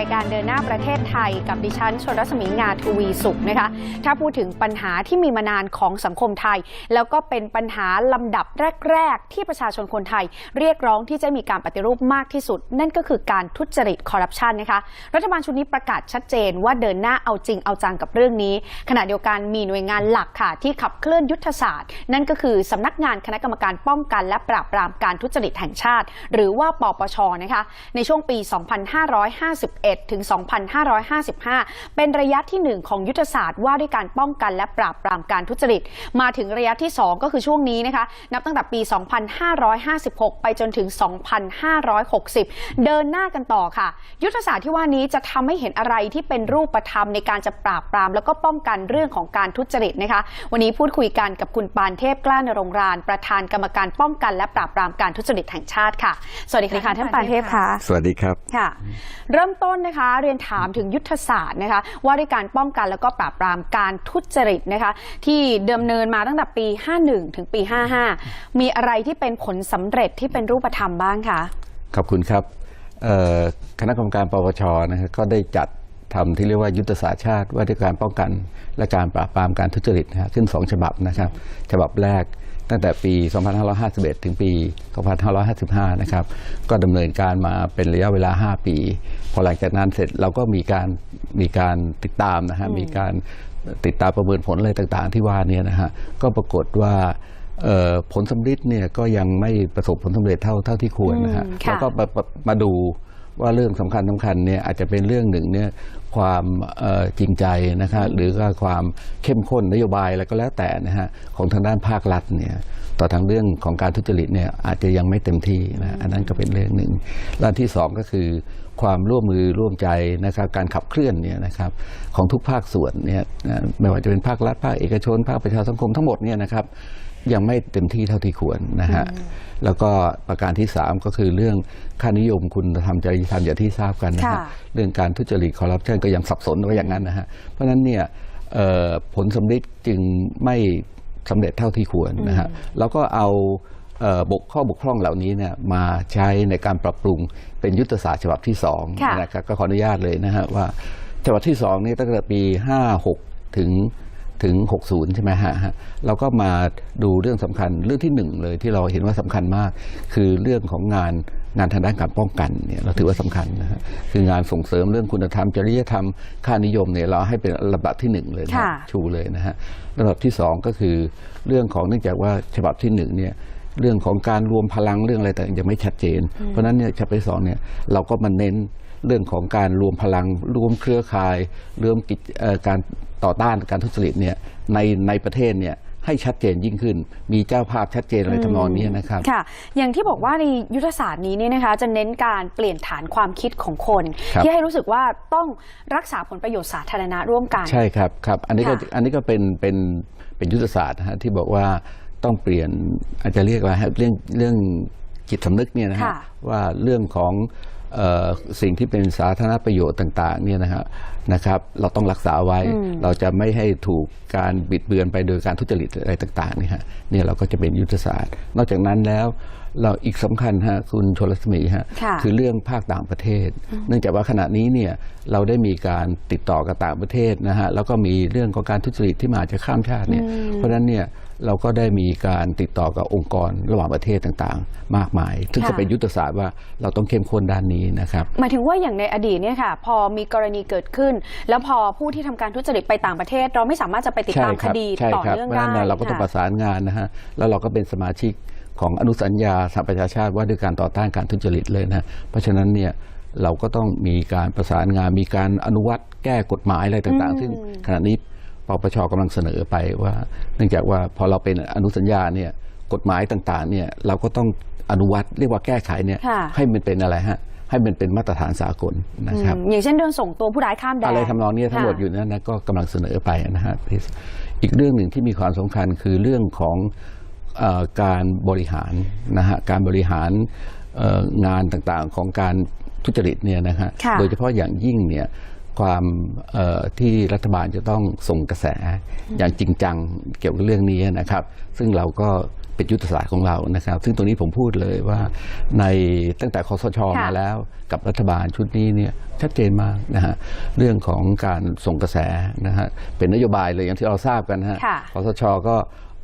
รายการเดินหน้าประเทศไทยกับดิฉันชนรัศมีงาทวีสุขนะคะ ถ้าพูดถึงปัญหาที่มีมานานของสังคมไทย แล้วก็เป็นปัญหาลำดับแรก ๆ ที่ประชาชนคนไทย เรียกร้องที่จะมีการปฏิรูปมากที่สุด นั่นก็คือการทุจริตคอร์รัปชันนะคะ รัฐบาลชุดนี้ประกาศชัดเจนว่าเดินหน้าเอาจริงเอาจังกับเรื่องนี้ ขณะเดียวกันมีหน่วยงานหลักค่ะที่ขับเคลื่อนยุทธศาสตร์ นั่นก็คือสำนักงานคณะกรรมการป้องกัน และปราบปรามการทุจริตแห่งชาติ หรือว่าปปชนะคะในช่วงปี 2551ถึง 2555 เป็นระยะที่ 1 ของยุทธศาสตร์ว่าด้วยการป้องกันและปราบปรามการทุจริต มาถึงระยะที่ 2 ก็คือช่วงนี้นะคะ นับตั้งแต่ปี 2556 ไปจนถึง 2560 เดินหน้ากันต่อค่ะ ยุทธศาสตร์ที่ว่านี้จะทำให้เห็นอะไรที่เป็นรูปธรรมในการจะปราบปราม แล้วก็ป้องกันเรื่องของการทุจริตนะคะ วันนี้พูดคุยกันกับคุณปานเทพกล้านรงราน ประธานกรรมการป้องกันและปราบปรามการทุจริตแห่งชาติค่ะ สวัสดีค่ะท่านปานเทพค่ะ สวัสดีครับ ค่ะ เริ่มต้นนะคะ เรียนถามถึงยุทธศาสตร์นะคะ ว่าด้วยการป้องกันแล้วก็ปราบปรามการทุจริตนะคะ ที่ดำเนินมาตั้งแต่ปี 51 ถึงปี 55 มีอะไรที่เป็นผลสำเร็จที่เป็นรูปธรรมบ้างคะขอบคุณครับคณะกรรมการปปชนะครับก็ได้จัดทำที่เรียกว่ายุทธศาสตร์ชาติว่าด้วยการป้องกันและการปราบปรามการทุจริตนะขึ้นสองฉบับนะครับ ฉบับแรก ตั้งแต่ปี 2551 ถึงปี 2555 นะครับ ก็ดำเนินการมาเป็นระยะเวลา 5 ปี พอหลังจากนั้นเสร็จเราก็มีการมีการติดตามนะฮะมีการติดตามประเมินผลอะไรต่างๆ ที่ว่าเนี้นะฮะก็ปรากฏว่าเอ่อผลสำลิดเนี่ยก็ยังไม่ประสบผลสำเร็จเท่าเท่าที่ควรนะฮะอืมค่ะแล้วก็มามามาดู ว่าเรื่องสำคัญสำคัญเนี่ยอาจจะเป็นเรื่องหนึ่งเนี่ยความเอ่อจริงใจนะคะหรือก็ความเข้มข้นนโยบายอะไรก็แล้วแต่นะฮะของทางด้านภาครัฐเนี่ยต่อทางเรื่องของการทุจริตเนี่ยอาจจะยังไม่เต็มที่นะอันนั้นก็เป็นเรื่องหนึ่งและอันที่สองก็คือ ความร่วมมือร่วมใจนะครับการขับเคลื่อนเนี่ยนะครับของทุกภาคส่วนเนี่ยนะไม่ว่าจะเป็นภาครัฐภาคเอกชน ภาคประชาสังคมทั้งหมดเนี่ยนะครับ ยังไม่เต็มที่เท่าที่ควรนะฮะแล้วก็ประการที่ 3 ก็คือเรื่องค่านิยมคุณธรรมจริยธรรมอย่างที่ทราบกันนะฮะค่ะเรื่องการทุจริตคอร์รัปชันก็ยังสับสนไว้อย่างนั้นนะฮะเพราะฉะนั้นเนี่ยเอ่อผลสำลิดจึงไม่สำเร็จเท่าที่ควรนะฮะแล้วก็เอาเอ่อบกข้อบกพร่องเหล่านี้เนี่ยมาใช้ในการปรับปรุงเป็นยุทธศาสตร์ฉบับที่สองค่ะนะครับก็ขออนุญาตเลยนะฮะว่าฉบับที่สองนี่ตั้งแต่ปี 56 ถึง ถึง 60 ใช่ไหมฮะฮะเราก็มาดูเรื่องสำคัญเรื่องที่หนึ่งเลยที่เราเห็นว่าสำคัญมาก คือเรื่องของงานงานทางด้านการป้องกันเนี่ยเราถือว่าสำคัญนะฮะคืองานส่งเสริมเรื่องคุณธรรมจริยธรรมค่านิยมเนี่ยเราให้เป็นลำดับที่หนึ่งเลยนะค่ะชูเลยนะฮะลำดับที่สองก็คือเรื่องของเนื่องจากว่าฉบับที่หนึ่งเนี่ยเรื่องของการรวมพลังเรื่องอะไรแต่างๆยังไม่ชัดเจน เพราะฉะนั้นเนี่ยฉบับที่สองเนี่ยเราก็มาเน้น เรื่องของการรวมพลังรวมเครือข่ายรวมกิจเอ่อการต่อต้านการทุจริตเนี่ยในในประเทศเนี่ยให้ชัดเจนยิ่งขึ้น มีเจ้าภาพชัดเจนอะไรทำนองนี้นะครับ ค่ะ อย่างที่บอกว่าในยุทธศาสตร์นี้เนี่ยนะคะ จะเน้นการเปลี่ยนฐานความคิดของคนครับที่ให้รู้สึกว่าต้องรักษาผลประโยชน์สาธารณะร่วมกัน ใช่ครับครับ อันนี้ก็ค่ะอันนี้ก็เป็นเป็นเป็นยุทธศาสตร์นะฮะที่บอกว่าต้องเปลี่ยนอาจจะเรียกว่าเรื่องเรื่องจิตสำนึกเนี่ยนะฮะค่ะว่าเรื่องของเออ สิ่งที่เป็นสาธารณประโยชน์ต่างๆเนี่ยนะฮะนะครับ เราต้องรักษาไว้ เราจะไม่ให้ถูกการบิดเบือนไปโดยการทุจริตอะไรต่างๆเนี่ยฮะเนี่ยเราก็จะเป็นยุทธศาสตร์ นอกจากนั้นแล้วเราอีกสำคัญฮะคุณชลรัศมีฮะค่ะคือเรื่องภาคต่างประเทศ เนื่องจากว่าขณะนี้เนี่ยเราได้มีการติดต่อกับต่างประเทศนะฮะแล้วก็มีเรื่องของการทุจริตที่มาจากข้ามชาติเนี่ยเพราะฉะนั้นเนี่ย เราก็ได้มีการติดต่อกับองค์กรระหว่างประเทศต่างๆ มากมาย ซึ่งค่ะจะเป็นยุทธศาสตร์ว่าเราต้องเข้มข้นด้านนี้นะครับ หมายถึงว่าอย่างในอดีตเนี่ยค่ะ พอมีกรณีเกิดขึ้น แล้วพอผู้ที่ทำการทุจริตไปต่างประเทศ เราไม่สามารถจะไปติดตามคดีใช่ต่อครับเนื่องเพราะฉะได้นั้นเราก็ต้องปค่ะระสานงานนะฮะแล้วเราก็เป็นสมาชิกของอนุสัญญาสหประชาชาติว่าด้วยการต่อต้านการทุจริตเลยนะฮะเพราะฉะนั้นเนี่ยเราก็ต้องมีการประสานงานมีการอนุวัตแก้กฎหมายอะไรต่างๆ ซึ่งขณะนี้ ปปชกำลังเสนอไปว่า เนื่องจากว่าพอเราเป็นอนุสัญญาเนี่ยกฎหมายต่างๆเนี่ยเราก็ต้องอนุวัตเรียกว่าแก้ไขเนี่ยค่ะให้มันเป็นอะไรฮะให้มันเป็นมาตรฐานสากลนะครับอืมอย่างเช่นเรื่องส่งตัวผู้ร้ายข้ามแดนอะไรทำนองนี้ทั้งหมดค่ะอยู่นั่นนะก็กำลังเสนอไปนะฮะอีกเรื่องหนึ่งที่มีความสำคัญคือเรื่องของเออการบริหารนะฮะการบริหารเอ่องานต่างๆของการทุจริตเนี่ยนะฮะค่ะโดยเฉพาะอย่างยิ่งเนี่ย ความเอ่อที่รัฐบาลจะต้องส่งกระแสอย่างจริงจังเกี่ยวกับเรื่องนี้นะครับ ซึ่งเราก็เป็นยุทธศาสตร์ของเรานะครับ ซึ่งตรงนี้ผมพูดเลยว่าในตั้งแต่คอสชค่ะมาแล้วกับรัฐบาลชุดนี้เนี่ยชัดเจนมากนะฮะเรื่องของการส่งกระแสนะฮะเป็นนโยบายเลยอย่างที่เราทราบกันนะฮะค่ะคอสชก็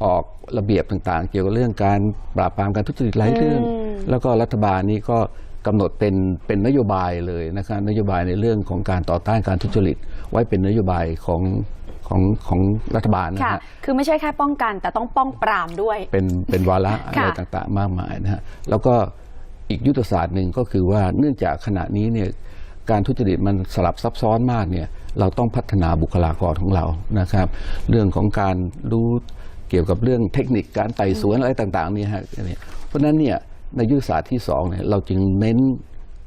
ออกระเบียบต่างๆ เกี่ยวกับเรื่องการปราบปรามการทุจริตหลายเรื่องอืมแล้วก็รัฐบาลนี้ก็ กำหนดเป็นเป็นนโยบายเลยนะครับนโยบายในเรื่องของการต่อต้านการทุจริต ไว้เป็นนโยบายของของของรัฐบาลนะค่ะฮะคือไม่ใช่แค่ป้องกัน แต่ต้องป้องปรามด้วย เป็นเป็นวาระอะไรค่ะต่างๆ มากมายนะฮะแล้วก็อีกยุทธศาสตร์หนึ่งก็คือว่าเนื่องจากขณะนี้เนี่ยการทุจริตมันสลับซับซ้อนมากเนี่ยเราต้องพัฒนาบุคลากรของเรานะครับ เรื่องของการรู้เกี่ยวกับเรื่องเทคนิคการไต่สวนอะไรต่างๆเนี่ยฮะเนี่ยเพราะฉะนั้นเนี่ย ในยุทธศาสตร์ที่สองเนี่ยเราจึงเน้น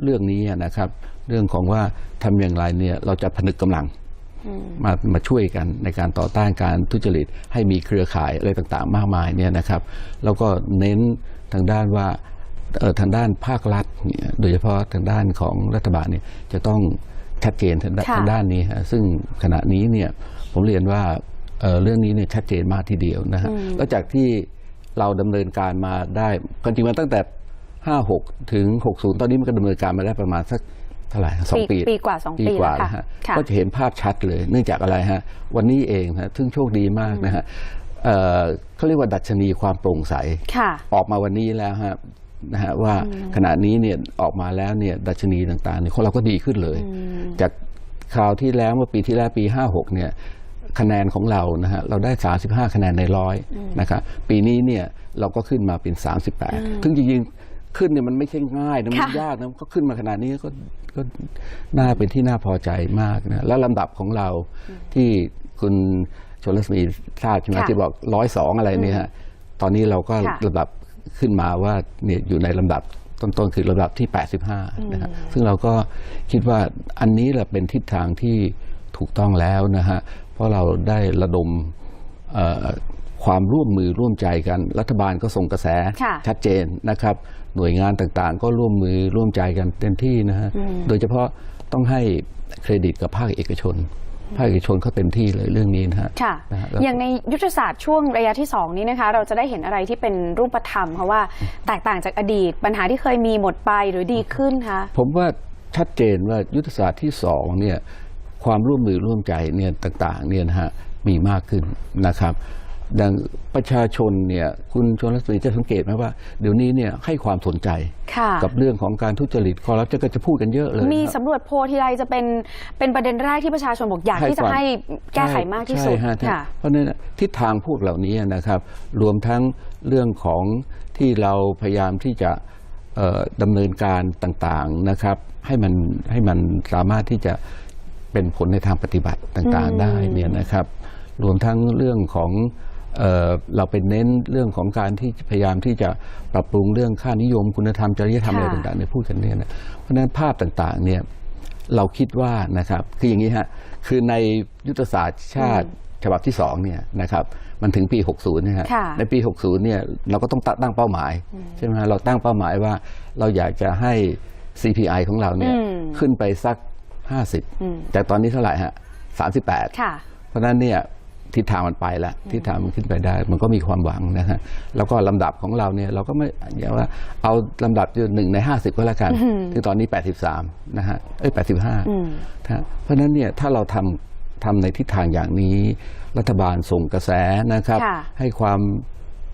เรื่องนี้นะครับ เรื่องของว่าทำอย่างไรเนี่ยเราจะผนึกกำลังมามาช่วยกันในการต่อต้านการทุจริต ให้มีเครือข่ายอะไรต่างๆ มากมายเนี่ยนะครับแล้วก็เน้นทางด้านว่าเอ่อทางด้านภาครัฐเนี่ยโดยเฉพาะทางด้านของรัฐบาลเนี่ยจะต้องชัดเจนทางด้านค่ะทางด้านนี้ฮะซึ่งขณะนี้เนี่ยผมเรียนว่าเอ่อเรื่องนี้เนี่ยชัดเจนมากทีเดียวนะฮะแล้วจากที่ เราดำเนินการมาได้ความจริงมาตั้งแต่ 56 ถึง 60 ตอนนี้มันก็ดำเนินการมาได้ประมาณสักเท่าไหร่สองปีปีปีกว่าสองปีกว่าแล้วค่ะนะฮะค่ะก็จะเห็นภาพชัดเลย เนื่องจากอะไรฮะ วันนี้เองฮะซึ่งโชคดีมากนะฮะเอ่อเขาเรียกว่าดัชนีความโปร่งใสค่ะออกมาวันนี้แล้วฮะนะฮะว่าขณะนี้เนี่ยออกมาแล้วเนี่ยดัชนีต่างๆเนี่ยของเราก็ดีขึ้นเลย จากคราวที่แล้วเมื่อปีที่แล้วปี 56 เนี่ย คะแนนของเรานะฮะเราได้ 35 คะแนนในร้อยนะครับปีนี้เนี่ยเราก็ขึ้นมาเป็น 38ซึ่งจริงๆขึ้นเนี่ยมันไม่ใช่ง่ายนะมันค่ะยากนะก็ขึ้นมาขนาดนี้ก็ก็น่าเป็นที่น่าพอใจมากนะแล้วลำดับของเราที่คุณชนรัศมีทราบใช่ไหมค่ะที่บอกร้อยสองอะไรเนี่ยฮะตอนนี้เราก็ค่ะลำดับขึ้นมาว่าเนี่ยอยู่ในลำดับต้นๆคือลำดับที่ 85 นะฮะซึ่งเราก็คิดว่าอันนี้แหละเป็นทิศทางที่ถูกต้องแล้วนะฮะเพ ราะเราได้ระดมเอ่อความร่วมมือร่วมใจกัน รัฐบาลก็ส่งกระแสค่ะชัดเจนนะครับ หน่วยงานต่างๆ ก็ร่วมมือร่วมใจกันเต็มที่นะฮะโดยเฉพาะต้องให้เครดิตกับภาคเอกชนภาคเอกชนเขาเต็มที่เลยเรื่องนี้นะฮะค่ะนะฮะแล้วอย่างในยุทธศาสตร์ช่วงระยะที่ 2 นี้นะคะ เราจะได้เห็นอะไรที่เป็นรูปธรรมเพราะว่าแตกต่างจากอดีต ปัญหาที่เคยมีหมดไปหรือดีขึ้นคะผมว่าชัดเจนว่ายุทธศาสตร์ที่สองเนี่ย ความร่วมมือร่วมใจเนี่ยต่างๆเนี่ยนะฮะมีมากขึ้นนะครับ ดังประชาชนเนี่ยคุณชนรัศมีจะสังเกตไหมว่า เดี๋ยวนี้เนี่ยให้ความสนใจค่ะกับเรื่องของการทุจริตคอร์รัปชันก็จะพูดกันเยอะเลย มีนะครับสำรวจโพลทีไรจะเป็นเป็นประเด็นแรกที่ประชาชนบอกอยากที่จะความให้แก้ไขมากที่สุดใช่ฮะใช่ค่ะเพราะฉะนั้นทิศทางพวกเหล่านี้นะครับ รวมทั้งเรื่องของที่เราพยายามที่จะเอ่อดำเนินการต่างๆนะครับ ให้มันให้มันสามารถที่จะ เป็นผลในทางปฏิบัติต่างๆได้เนี่ยนะครับ รวมทั้งเรื่องของเอ่อเราเป็นเน้นเรื่องของการที่พยายามที่จะปรับปรุงเรื่องค่านิยม คุณธรรมจริยธรรมอะไรค่ะต่างๆเนี่ยพูดกันเนี่ยนะเพราะฉะนั้นภาพต่างๆเนี่ยเราคิดว่านะครับคืออย่างนี้ฮะคือในยุทธศาสตร์ชาติฉบับที่สองเนี่ยนะครับมันถึงปี 60นะฮะค่ะในปี 60เนี่ยเราก็ต้องตั้งเป้าหมายใช่ไหมฮะเราตั้งเป้าหมายว่าเราอยากจะให้ CPI ของเราเนี่ยอืมขึ้นไปสักอืม 50 แต่ตอนนี้เท่าไหร่ฮะ38ค่ะเพราะฉะนั้นเนี่ยทิศทางมันไปแล้วทิศทางมันขึ้นไปได้ มันก็มีความหวังนะฮะแล้วก็ลำดับของเราเนี่ยเราก็ไม่อย่าว่าเอาลำดับอยู่หนึ่งในห้าสิบก็แล้วกันที่ตอนนี้ 83 นะฮะเอ้ย 85อืมนะฮะเพราะฉะนั้นเนี่ยถ้าเราทำทำในทิศทางอย่างนี้ รัฐบาลส่งกระแสนะครับค่ะให้ความ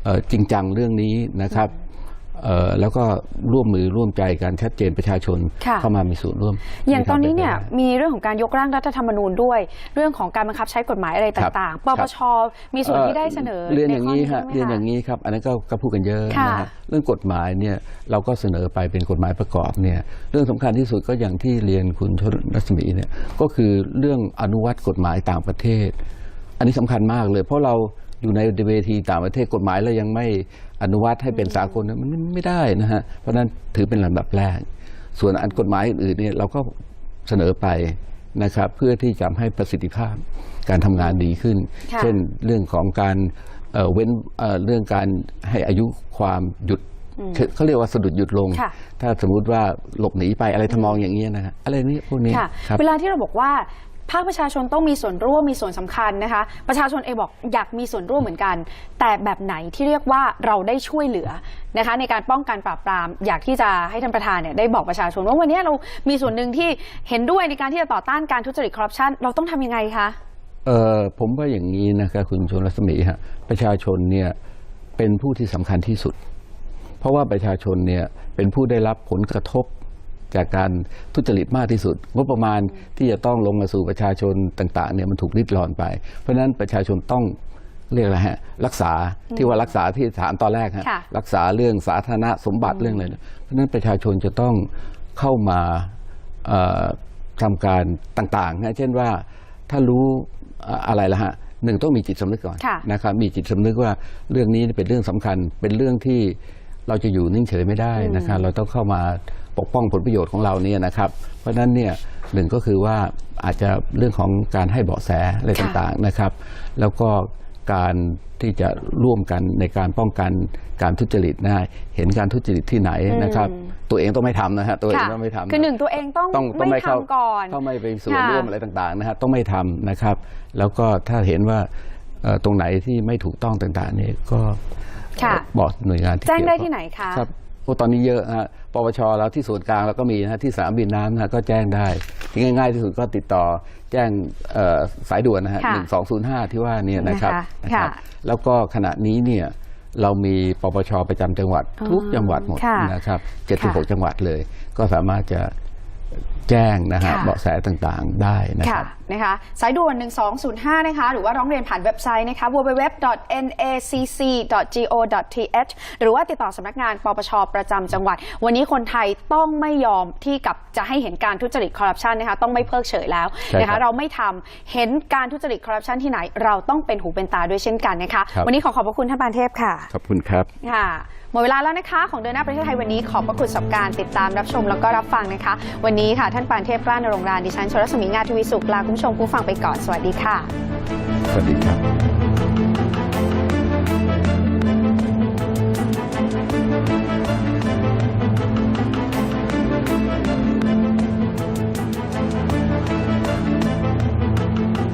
เอ่อจริงจังเรื่องนี้นะครับเอ่อ แล้วก็ร่วมมือร่วมใจกันชัดเจนประชาชนค่ะเข้ามามีส่วนร่วม อย่างตอนนี้มีเนี่ยทางป็ไปได้มีเรื่องของการยกร่างรัฐธรรมนูญด้วย เรื่องของการบังคับใช้กฎหมายอะไรครับต่างๆปครัปบชมีส่วนที่ได้เสนอเรียนอย่างนี้นี้ฮะใช่ไหมเรียนคะอย่างนี้ครับ อันนั้นก็ก็พูดกันเยอะค่ะนะฮะเรื่องกฎหมายเนี่ยเราก็เสนอไปเป็นกฎหมายประกอบเนี่ยเรื่องสำคัญที่สุดก็อย่างที่เรียนคุณชนรัศมีเนี่ยก็คือเรื่องอนุวัตกฎหมายต่างประเทศ อันนี้สำคัญมากเลยเพราะเราอยู่ในเวทีต่างประเทศกฎหมายเรายังไม่ อนุวัตให้เป็นสากลเนี่ยมันไม่ได้นะฮะเพราะฉะนั้นถือเป็นลำดับแรก ส่วนอันกฎหมายอื่นๆเนี่ยเราก็เสนอไปนะครับ เพื่อที่จะให้ประสิทธิภาพการทำงานดีขึ้นค่ะเช่นเรื่องของการเอ่อเว้นเอ่อเรื่องการให้อายุความหยุดเขาเขาเรียกว่าสะดุดหยุดลงค่ะถ้าสมมุติว่าหลบหนีไปอะไรทำนองอย่างนี้ยนะครับอะไรนี้พวกนี้ค่ะครับเวลาที่เราบอกว่า ภาคประชาชนต้องมีส่วนร่วมมีส่วนสำคัญนะคะ ประชาชนเองบอกอยากมีส่วนร่วมเหมือนกัน แต่แบบไหนที่เรียกว่าเราได้ช่วยเหลือนะคะ ในการป้องกันปราบปราม อยากที่จะให้ท่านประธานเนี่ยได้บอกประชาชนว่าวันนี้เรามีส่วนหนึ่งที่เห็นด้วยในการที่จะต่อต้านการทุจริตคอร์รัปชันเราต้องทำยังไงคะเออผมว่าอย่างนี้นะครับคุณชนรัศมีฮะประชาชนเนี่ยเป็นผู้ที่สำคัญที่สุด เพราะว่าประชาชนเนี่ยเป็นผู้ได้รับผลกระทบ จากการทุจริตมากที่สุด งบประมาณที่จะต้องลงมาสู่ประชาชนต่างๆเนี่ยมันถูกริดรอนไป เพราะฉะนั้นประชาชนต้องเรียกอะไรฮะรักษาที่ว่ารักษาที่ถามตอนแรกฮะค่ะรักษาเรื่องสาธารณสมบัติเรื่องอะไรเนี่ยเพราะฉะนั้นประชาชนจะต้องเข้ามาเอ่อทำการต่างๆนะเช่นว่าถ้ารู้อะอะไรละฮะหนึ่งต้องมีจิตสำนึกก่อนค่ะนะครับมีจิตสำนึกว่าเรื่องนี้เป็นเรื่องสำคัญเป็นเรื่องที่เราจะอยู่นิ่งเฉยไม่ได้นะครับเราต้องเข้ามา ปกป้องผลประโยชน์ของเราเนี่ยนะครับ เพราะฉะนั้นเนี่ยหนึ่งก็คือว่าอาจจะเรื่องของการให้เบาะแสอะไรค่ะต่างๆนะครับ แล้วก็การที่จะร่วมกันในการป้องกันการทุจริตนะเห็นการทุจริตที่ไหนนะครับ ตัวเองต้องไม่ทำนะฮะตัวเองค่ะต้องไม่ทำคือหนึ่งตัวเองต้องต้องต้องไม่ไม่เข้าทำก่อนเข้าไม่ไปส่วนค่ะร่วมอะไรต่างๆนะฮะต้องไม่ทำนะครับ แล้วก็ถ้าเห็นว่าเอ่อตรงไหนที่ไม่ถูกต้องต่างๆนี่ก็ค่ะบอกหน่วยงานที่แจ้งได้เกี่ยวข้อที่ไหนคะครับโอ้ ตอนนี้เยอะฮะปปชแล้วที่ส่วนกลางเราก็มีนะฮะที่สนามบินน้ำนะฮะก็แจ้งได้ที่ง่าย ๆ ที่สุดก็ติดต่อแจ้งเอ่อสายด่วนนะฮะค่ะหนึ่งสองศูนย์ห้าที่ว่าเนี่ยนะครับนะคะนะครับ ค่ะแล้วก็ขณะนี้เนี่ยเรามีปปชประจำจังหวัดอ๋อทุกจังหวัดหมดค่ะนะครับค่ะ76จังหวัดเลย ก็สามารถจะ แจ้งนะฮะค่ะ เบาะแสต่างๆได้นะคค่ะรับ นะคะสายด่วน 1205 นะคะ หรือว่าร้องเรียนผ่านเว็บไซต์นะคะ www.nacc.go.th หรือว่าติดต่อสำนักงานปปชประจำจังหวัด วันนี้คนไทยต้องไม่ยอมที่กับจะให้เห็นการทุจริตคอร์รัปชันนะคะ ต้องไม่เพิกเฉยแล้วใช่นะครัคะ บเราไม่ทำเห็นการทุจริตคอร์รัปชันที่ไหน เราต้องเป็นหูเป็นตาด้วยเช่นกันนะคะ ครับ วันนี้ขอขอบพระคุณท่านปานเทพค่ะ ขอบคุณครับ ค่ะหมดเวลาแล้วนะคะ ของเดินหน้าประเทศไทยวันนี้ขอบพระคุณสำหรับการติดตามรับชมแล้วก็รับฟังนะคะ วันนี้ค่ะท่านปานเทพกล้านรงรานดิฉันชรสมีงาทวีสุขลาคุณผู้ชมผู้ฟังไปก่อนสวัสดีค่ะ สวัสดีครับ